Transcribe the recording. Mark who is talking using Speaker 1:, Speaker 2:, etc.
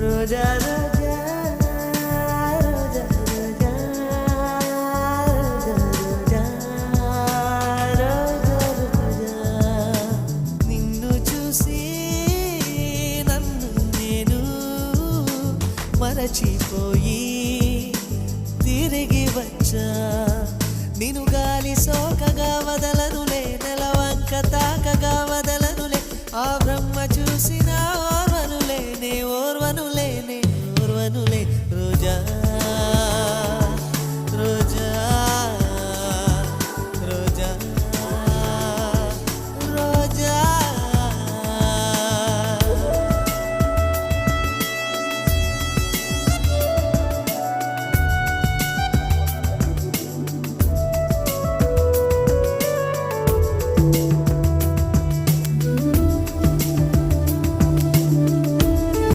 Speaker 1: రోజా రోజా రోజా రోజా రోజా రోజా రోజా నిన్ను చూసి నన్ను నేను మరచిపోయి తిరిగి వచ్చా. నేను గాలి సోకగా వదలనులే ఓర్వనులే ఓర్వనులే రోజా